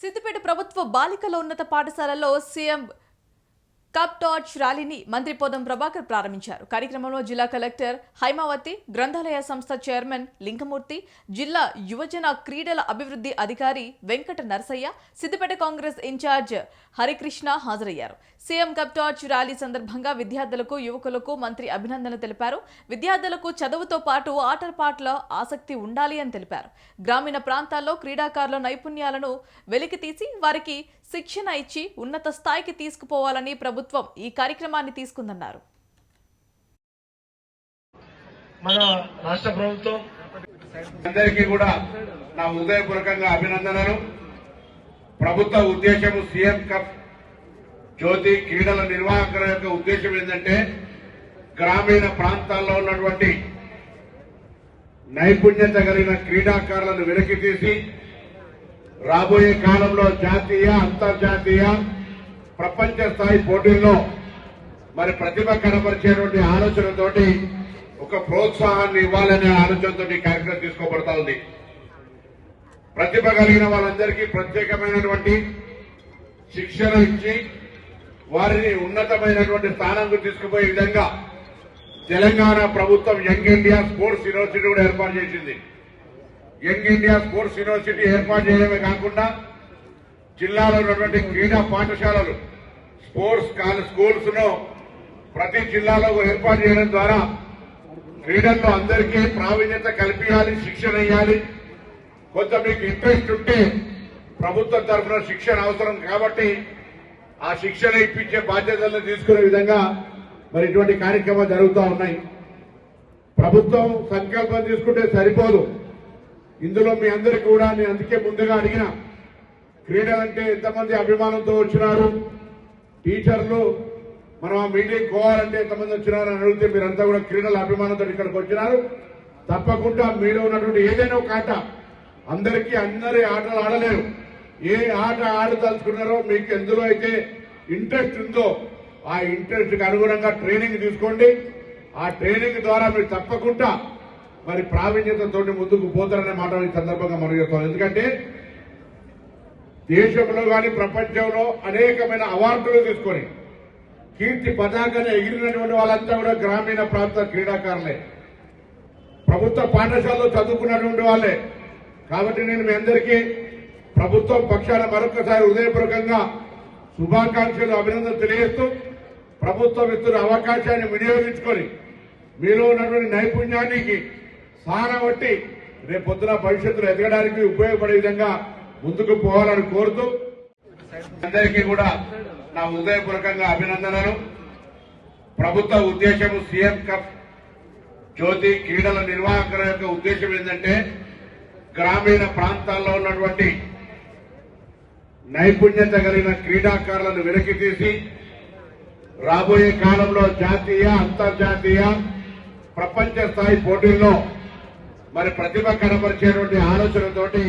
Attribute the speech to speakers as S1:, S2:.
S1: సిద్దిపేట ప్రభుత్వ బాలికల ఉన్నత పాఠశాలలో సీఎం కప్ టార్చ్ ర్యాలీని మంత్రి పోదం ప్రభాకర్ ప్రారంభించారు. కార్యక్రమంలో జిల్లా కలెక్టర్ హైమావతి గ్రంథాలయ సంస్థ చైర్మన్ లింకమూర్తి జిల్లా యువజన క్రీడల అభివృద్ధి అధికారి వెంకట నరసయ్య సిద్దిపేట కాంగ్రెస్ ఇన్ఛార్జ్ హరికృష్ణ హాజరయ్యారు. సీఎం కప్ టార్చ్ ర్యాలీ సందర్భంగా విద్యార్థులకు యువకులకు మంత్రి అభినందనలు తెలిపారు. విద్యార్థులకు చదువుతో పాటు ఆటల పాటల ఆసక్తి ఉండాలి అని తెలిపారు. గ్రామీణ ప్రాంతాల్లో క్రీడాకారుల నైపుణ్యాలను వెలికితీసి వారికి శిక్షణ ఇచ్చి ఉన్నత స్థాయికి తీసుకుపోవాలని ప్రభుత్వం ఈ కార్యక్రమాన్ని తీసుకుందన్నారు.
S2: మన రాష్ట్ర ప్రభుత్వం
S3: అందరికీ కూడా నా హృదయపూర్వకంగా అభినందనలు. ప్రభుత్వ ఉద్దేశం సీఎం కప్ జ్యోతి క్రీడల నిర్వాహకుల యొక్క ఉద్దేశం ఏంటంటే గ్రామీణ ప్రాంతాల్లో ఉన్నటువంటి నైపుణ్యత కలిగిన క్రీడాకారులను వెనక్కి తీసి రాబోయే కాలంలో జాతీయ అంతర్జాతీయ ప్రపంచ స్థాయి పోటీల్లో మరి ప్రతిభ కనపరిచేటువంటి ఆలోచనతోటి ఒక ప్రోత్సాహాన్ని ఇవ్వాలనే ఆలోచనతో కార్యక్రమం తీసుకోబడతా ఉంది. ప్రతిభ కలిగిన వాళ్ళందరికీ ప్రత్యేకమైనటువంటి శిక్షణ ఇచ్చి వారిని ఉన్నతమైనటువంటి స్థానంకు తీసుకుపోయే విధంగా తెలంగాణ ప్రభుత్వం యంగ్ ఇండియా స్పోర్ట్స్ యూనివర్సిటీ కూడా ఏర్పాటు చేసింది. యంగ్ ఇండియా స్పోర్ట్స్ యూనివర్సిటీ ఏర్పాటు చేయడమే కాకుండా జిల్లాలో ఉన్నటువంటి క్రీడా పాఠశాలలు స్పోర్ట్స్ స్కూల్స్ను ప్రతి జిల్లాలో ఏర్పాటు చేయడం ద్వారా క్రీడల్లో అందరికీ ప్రావీణ్యత కల్పించాలి శిక్షణ ఇవ్వాలి. కొంత మీకు ఇంట్రెస్ట్ ఉంటే ప్రభుత్వం తరఫున శిక్షణ అవసరం కాబట్టి ఆ శిక్షణ ఇప్పించే బాధ్యతలను తీసుకునే విధంగా మరి ఇటువంటి కార్యక్రమాలు జరుగుతూ ఉన్నాయి. ప్రభుత్వం సంకల్పం తీసుకుంటే సరిపోదు. ఇందులో మీ అందరికి కూడా నేను అందుకే ముందుగా అడిగిన క్రీడలంటే ఎంతమంది అభిమానంతో వచ్చినారు? టీచర్లు మనం ఆ మీటింగ్ పోవాలంటే ఎంతమంది వచ్చినారు అని అడిగితే మీరంతా కూడా క్రీడల అభిమానంతో ఇక్కడికి వచ్చినారు. తప్పకుండా మీలో ఉన్నటువంటి ఏదైనా ఒక ఆట అందరికీ అందరి ఆటలు ఆడలేరు. ఏ ఆట ఆడదలుచుకున్నారో మీకు ఎందులో అయితే ఇంట్రెస్ట్ ఉందో ఆ ఇంట్రెస్ట్కి అనుగుణంగా ట్రైనింగ్ తీసుకోండి. ఆ ట్రైనింగ్ ద్వారా మీరు తప్పకుండా మరి ప్రావీణ్యతతో ముందుకు పోతారనే మాట ఈ సందర్భంగా మనం చెప్తాం. ఎందుకంటే దేశంలో కానీ ప్రపంచంలో అనేకమైన అవార్డులు తీసుకొని కీర్తి పతాకాన్ని ఎగిరినటువంటి వాళ్ళంతా కూడా గ్రామీణ ప్రాంత క్రీడాకారులే. ప్రభుత్వ పాఠశాలలో చదువుకున్నటువంటి వాళ్ళే. కాబట్టి నేను మీ అందరికీ ప్రభుత్వం పక్షాన మరొకసారి హృదయపూర్వకంగా శుభాకాంక్షలు అభినందన తెలియజేస్తూ ప్రభుత్వం ఇస్తున్న అవకాశాన్ని వినియోగించుకొని మీలో ఉన్నటువంటి నైపుణ్యానికి సానబట్టి రేపు పొద్దున భవిష్యత్తులో ఎదగడానికి ఉపయోగపడే విధంగా ముందుకు పోవాలని కోరుతూ అందరికీ కూడా నా హృదయపూర్వకంగా అభినందనలు. ప్రభుత్వ ఉద్దేశం సీఎం కప్ జ్యోతి క్రీడల నిర్వాహకుల యొక్క ఉద్దేశం ఏంటంటే గ్రామీణ ప్రాంతాల్లో ఉన్నటువంటి నైపుణ్యత కలిగిన క్రీడాకారులను వెనక్కి తీసి రాబోయే కాలంలో జాతీయ అంతర్జాతీయ ప్రపంచ స్థాయి పోటీల్లో మరి ప్రతిభ కనపరిచేటువంటి ఆలోచనతోటి